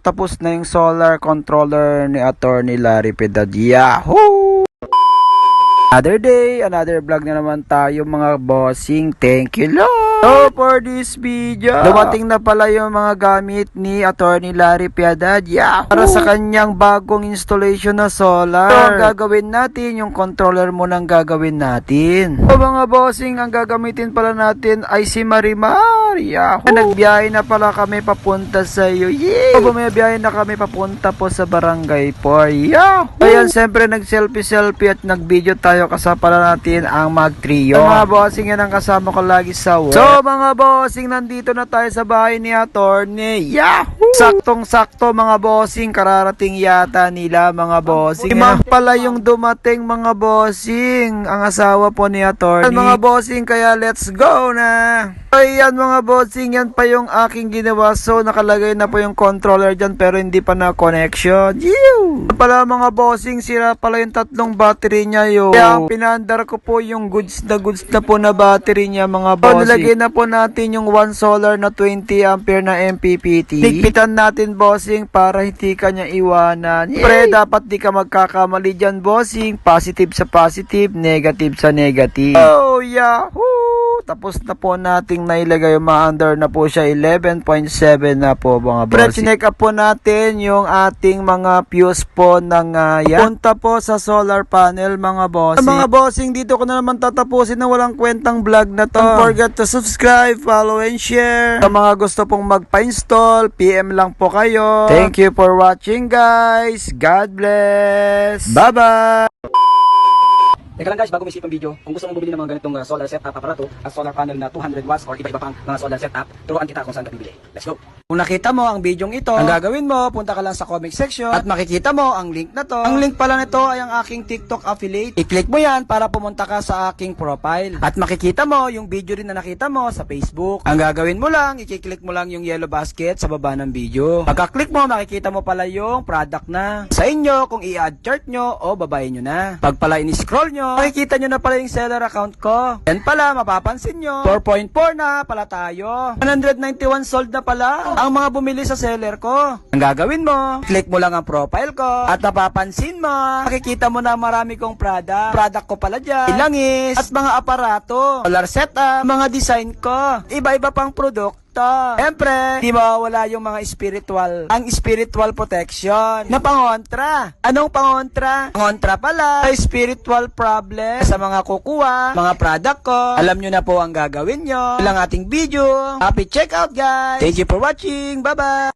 Tapos na yung solar controller ni Attorney Larry Pedad. Yahoo! Another day, another vlog na naman tayo mga bossing. Thank you Lord! So for this video, dumating na pala yung mga gamit ni Attorney Larry Piedad. Yahoo! Para sa kanyang bagong installation na solar. So, ang gagawin natin, yung controller mo nang gagawin natin. So mga bossing, ang gagamitin pala natin ay si Marimar. Yahoo! Nagbiyahe na pala kami papunta sa iyo. Yay! So, bumibiyahe na kami papunta po sa barangay po. Yahoo! Ayan, siyempre nag-selfie-selfie at nag-video tayo kasama pala natin ang mag trio. Mga bossing, yan ang kasama ko lagi sa work. So mga bossing, nandito na tayo sa bahay ni Attorney. Yahoo! Saktong-sakto mga bossing, kararating yata nila mga bossing. Imang pala yung dumating mga bossing, ang asawa po ni Attorney. Mga bossing, kaya let's go na! Ayan mga bossing, yan pa yung aking ginawa. So, nakalagay na po yung controller dyan pero hindi pa na connection. Yew! Pala mga bossing, sira pala yung tatlong battery niya yo. Kaya pinandar ko po yung goods na goods na po na battery niya mga bossing. So, nilagay na po natin yung one solar na 20 ampere na MPPT. Ligpitan natin bossing para hindi ka niya iwanan. Pre, dapat di ka magkakamali dyan bossing. Positive sa positive, negative sa negative. Oh, yahoo! Tapos na po nating nailagay yung under na po siya 11.7 na po mga bossing. Pre, chinek up po natin yung ating mga fuse po ng uh, yan. Punta po sa solar panel mga bossing. Mga bossing, dito ko na naman tatapusin na walang kwentang vlog na to. Don't forget to subscribe, follow, and share. Sa mga gusto pong magpa-install, PM lang po kayo. Thank you for watching guys. God bless. Bye-bye. Teka lang guys, bago may isipang video, kung gusto mong bumili ng mga ganitong uh, solar setup aparato at solar panel na 200 watts or iba-iba pang mga solar setup, turuan kita kung saan ka bibili. Let's go! Kung nakita mo ang bidyong ito, ang gagawin mo, punta ka lang sa comment section at makikita mo ang link na to. Ang link pala nito ay ang aking TikTok affiliate. I-click mo yan para pumunta ka sa aking profile. At makikita mo yung video rin na nakita mo sa Facebook. Ang gagawin mo lang, i-click mo lang yung yellow basket sa baba ng video. Pagka-click mo, makikita mo pala yung product na. Sa inyo, kung i-add chart nyo o babayin nyo na. Pag pala in-scroll nyo, makikita nyo na pala yung seller account ko. Yan pala, mapapansin nyo. 4.4 na pala tayo. 191 sold na pala ang mga bumili sa seller ko. Ang gagawin mo, click mo lang ang profile ko at napapansin mo, makikita mo na marami kong product. Product ko pala dyan, ilangis, at mga aparato, solar setup, mga design ko, iba-iba pang produkto. Siyempre, di mawawala yung mga spiritual, ang spiritual protection na pangontra. Anong pangontra? Pangontra pala ay spiritual problem sa mga kukuha, mga product ko. Alam nyo na po ang gagawin nyo. Ilang ating video. Happy checkout guys! Thank you for watching. Bye-bye!